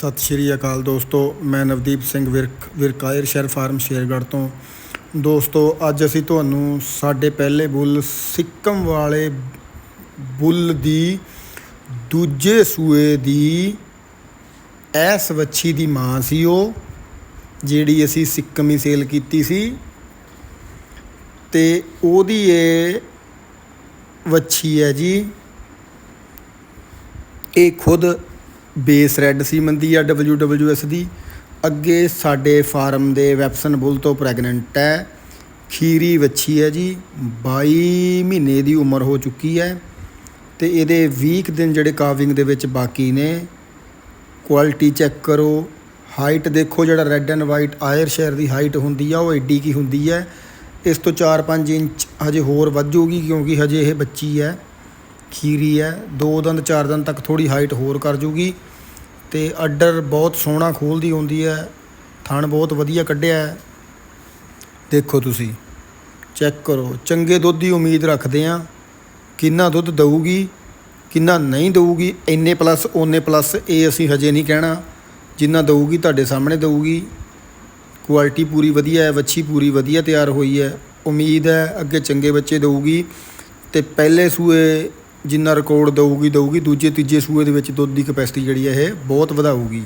ਸਤਿ ਸ਼੍ਰੀ ਅਕਾਲ ਦੋਸਤੋ, ਮੈਂ ਨਵਦੀਪ ਸਿੰਘ ਵਿਰਕ ਵਿਰਕਾਇਰ ਸ਼ਹਿਰ ਫਾਰਮ ਸ਼ੇਰਗੜ੍ਹ ਤੋਂ। ਦੋਸਤੋ, ਅੱਜ ਅਸੀਂ ਤੁਹਾਨੂੰ ਸਾਡੇ ਪਹਿਲੇ ਬੁੱਲ, ਸਿੱਕਮ ਵਾਲੇ ਬੁੱਲ ਦੀ ਦੂਜੇ ਸੂਏ ਦੀ ਐਸ ਵੱਛੀ ਦੀ ਮਾਂ ਸੀ ਉਹ, ਜਿਹੜੀ ਅਸੀਂ ਸਿੱਕਮ ਹੀ ਸੇਲ ਕੀਤੀ ਸੀ। ਤੇ ਉਹਦੀ ਇਹ ਵੱਛੀ ਹੈ ਜੀ, ਇਹ ਖੁਦ ਬੇਸ ਰੈੱਡ ਸੀਮਨ ਆ WWS ਦੀ। ਅੱਗੇ ਸਾਡੇ ਫਾਰਮ ਦੇ ਵੈਪਸਨ ਬੁੱਲ ਤੋਂ ਪ੍ਰੈਗਨੈਂਟ ਹੈ। ਖੀਰੀ ਵੱਛੀ ਹੈ ਜੀ 22 ਮਹੀਨੇ ਦੀ ਉਮਰ ਹੋ ਚੁੱਕੀ ਹੈ। ਤੇ ਇਹਦੇ 20 ਦਿਨ ਜਿਹੜੇ ਕਾਵਿੰਗ ਦੇ ਵਿੱਚ ਬਾਕੀ ਨੇ। ਕੁਆਲਿਟੀ ਚੈੱਕ ਕਰੋ। ਹਾਈਟ ਦੇਖੋ ਜਿਹੜਾ red and white Ayrshire ਦੀ ਹਾਈਟ ਹੁੰਦੀ ਆ, ਉਹ ਐਡੀ ਕੀ ਹੁੰਦੀ ਹੈ। ਇਸ ਤੋਂ 4-5 ਇੰਚ ਹਜੇ ਹੋਰ ਵੱਧ ਜਾਊਗੀ ਕਿਉਂਕਿ ਹਜੇ ਇਹ ਬੱਚੀ ਹੈ। ਖੀਰੀ ਹੈ। ਦੋ ਦੰਦ, ਚਾਰ ਦੰਦ ਤੱਕ ਥੋੜੀ ਹਾਈਟ ਹੋਰ ਕਰ ਜੂਗੀ। ਤੇ ਅੱਡਰ ਬਹੁਤ ਸੋਹਣਾ ਖੋਲਦੀ ਹੁੰਦੀ ਹੈ। ਥਣ ਬਹੁਤ ਵਧੀਆ ਕੱਢਿਆ ਹੈ। ਦੇਖੋ ਤੁਸੀਂ, ਚੈੱਕ ਕਰੋ। ਚੰਗੇ ਦੁੱਧ ਦੀ ਉਮੀਦ ਰੱਖਦੇ ਆ ਕਿੰਨਾ ਦੁੱਧ ਦਊਗੀ, ਕਿੰਨਾ ਨਹੀਂ ਦਊਗੀ, ਇੰਨੇ ਪਲੱਸ ਓਨੇ ਪਲੱਸ ਇਹ ਅਸੀਂ ਹਜੇ ਨਹੀਂ ਕਹਿਣਾ। ਜਿੰਨਾ ਦਊਗੀ ਤੁਹਾਡੇ ਸਾਹਮਣੇ ਦਊਗੀ। ਕੁਆਲਿਟੀ ਪੂਰੀ ਵਧੀਆ ਹੈ, ਵੱਛੀ ਪੂਰੀ ਵਧੀਆ ਤਿਆਰ ਹੋਈ ਹੈ। ਉਮੀਦ ਹੈ ਅੱਗੇ ਚੰਗੇ ਬੱਚੇ ਦਊਗੀ। ਤੇ ਪਹਿਲੇ ਸੂਏ ਜਿੰਨਾ ਰਿਕਾਰਡ ਦਊਗੀ ਦਊਗੀ, ਦੂਜੇ, ਤੀਜੇ ਸੂਏ ਦੇ ਵਿੱਚ ਦੁੱਧ ਦੀ ਕਪੈਸਿਟੀ ਜਿਹੜੀ ਹੈ ਇਹ ਬਹੁਤ ਵਧਾਊਗੀ।